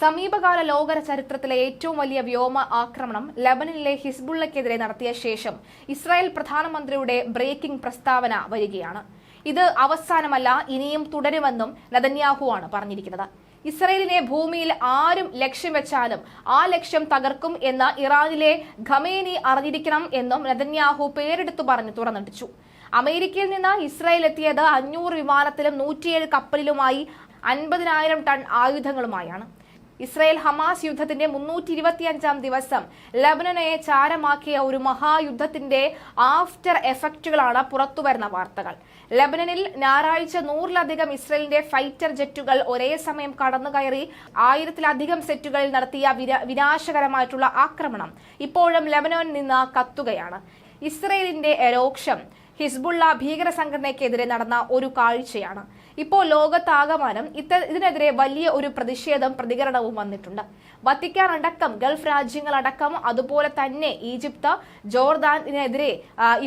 സമീപകാല ലോകര ചരിത്രത്തിലെ ഏറ്റവും വലിയ വ്യോമ ആക്രമണം ലബനനിലെ ഹിസ്ബുള്ളക്കെതിരെ നടത്തിയ ശേഷം ഇസ്രായേൽ പ്രധാനമന്ത്രിയുടെ ബ്രേക്കിംഗ് പ്രസ്താവന വരികയാണ്. ഇത് അവസാനമല്ല ഇനിയും തുടരുമെന്നും നദന്യാഹു ആണ് പറഞ്ഞിരിക്കുന്നത്. ഇസ്രയേലിനെ ഭൂമിയിൽ ആരും ലക്ഷ്യം വെച്ചാലും ആ ലക്ഷ്യം തകർക്കും എന്ന് ഇറാനിലെ ഖമേനി അറിഞ്ഞിരിക്കണം എന്നും നദന്യാഹു പേരെടുത്തു പറഞ്ഞു തുറന്നടിച്ചു. അമേരിക്കയിൽ നിന്ന് ഇസ്രായേൽ എത്തിയത് അഞ്ഞൂറ് വിമാനത്തിലും നൂറ്റിയേഴ് കപ്പലിലുമായി അൻപതിനായിരം ടൺ ആയുധങ്ങളുമായാണ്. ഇസ്രായേൽ ഹമാസ് യുദ്ധത്തിന്റെ മുന്നൂറ്റി ഇരുപത്തിയഞ്ചാം ദിവസം ലബനനെ ചാരമാക്കിയ ഒരു മഹായുദ്ധത്തിന്റെ ആഫ്റ്റർ എഫക്റ്റുകളാണ് പുറത്തുവരുന്ന വാർത്തകൾ. ലബനനിൽ ഞായറാഴ്ച നൂറിലധികം ഇസ്രയേലിന്റെ ഫൈറ്റർ ജെറ്റുകൾ ഒരേ സമയം കടന്നുകയറി ആയിരത്തിലധികം സെറ്റുകളിൽ നടത്തിയ വിനാശകരമായിട്ടുള്ള ആക്രമണം ഇപ്പോഴും ലബനനിൽ നിന്ന് കത്തുകയാണ്. ഇസ്രയേലിന്റെ രോക്ഷം ഹിസ്ബുള്ള ഭീകര സംഘടനയ്ക്കെതിരെ നടന്ന ഒരു കാഴ്ചയാണ്. ഇപ്പോൾ ലോകത്താകമാനം ഇത്ത ഇതിനെതിരെ വലിയ ഒരു പ്രതിഷേധം പ്രതികരണവും വന്നിട്ടുണ്ട്. വത്തിക്കാൻ അടക്കം ഗൾഫ് രാജ്യങ്ങളടക്കം അതുപോലെ തന്നെ ഈജിപ്ത് ജോർദാനെതിരെ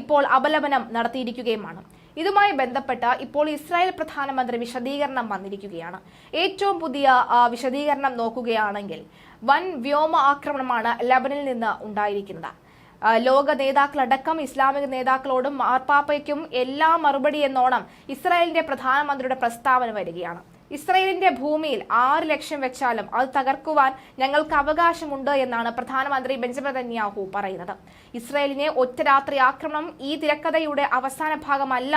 ഇപ്പോൾ അപലപനം നടത്തിയിരിക്കുകയുമാണ്. ഇതുമായി ബന്ധപ്പെട്ട് ഇപ്പോൾ ഇസ്രായേൽ പ്രധാനമന്ത്രി വിശദീകരണം വന്നിരിക്കുകയാണ്. ഏറ്റവും പുതിയ വിശദീകരണം നോക്കുകയാണെങ്കിൽ വൻ വ്യോമ ആക്രമണമാണ് ലബനിൽ നിന്ന് ഉണ്ടായിരിക്കുന്നത്. ലോക നേതാക്കളടക്കം ഇസ്ലാമിക നേതാക്കളോടും മാർപ്പാപ്പയ്ക്കും എല്ലാ മറുപടി എന്നോണം ഇസ്രായേലിന്റെ പ്രധാനമന്ത്രിയുടെ പ്രസ്താവന വരികയാണ്. ഇസ്രായേലിന്റെ ഭൂമിയിൽ ആറ് ലക്ഷം വെച്ചാലും അത് തകർക്കുവാൻ ഞങ്ങൾക്ക് അവകാശമുണ്ട് എന്നാണ് പ്രധാനമന്ത്രി ബെഞ്ചമിൻ നെതന്യാഹു പറയുന്നത്. ഇസ്രയേലിനെ ഒറ്റ രാത്രി ആക്രമണം ഈ തിരക്കഥയുടെ അവസാന ഭാഗമല്ല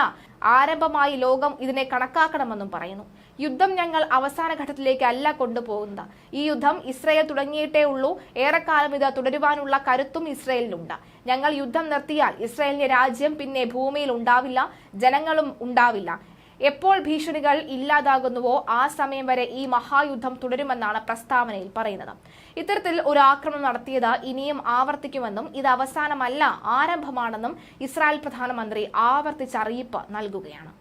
ആരംഭമായി ലോകം ഇതിനെ കണക്കാക്കണമെന്നും പറയുന്നു. യുദ്ധം ഞങ്ങൾ അവസാന ഘട്ടത്തിലേക്കല്ല കൊണ്ടുപോകുന്നത്. ഈ യുദ്ധം ഇസ്രയേൽ തുടങ്ങിയിട്ടേ ഉള്ളൂ. ഏറെക്കാലം ഇത് തുടരുവാനുള്ള കരുത്തും ഇസ്രയേലിനുണ്ട്. ഞങ്ങൾ യുദ്ധം നിർത്തിയാൽ ഇസ്രയേലിന്റെ രാജ്യം പിന്നെ ഭൂമിയിൽ ഉണ്ടാവില്ല ജനങ്ങളും ഉണ്ടാവില്ല. എപ്പോൾ ഭീഷണികൾ ഇല്ലാതാകുന്നുവോ ആ സമയം വരെ ഈ മഹായുദ്ധം തുടരുമെന്നാണ് പ്രസ്താവനയിൽ പറയുന്നത്. ഇത്തരത്തിൽ ഒരു ആക്രമണം നടത്തിയത് ഇനിയും ആവർത്തിക്കുമെന്നും ഇത് അവസാനമല്ല ആരംഭമാണെന്നും ഇസ്രായേൽ പ്രധാനമന്ത്രി ആവർത്തിച്ച് അറിയിപ്പ് നൽകുകയാണ്.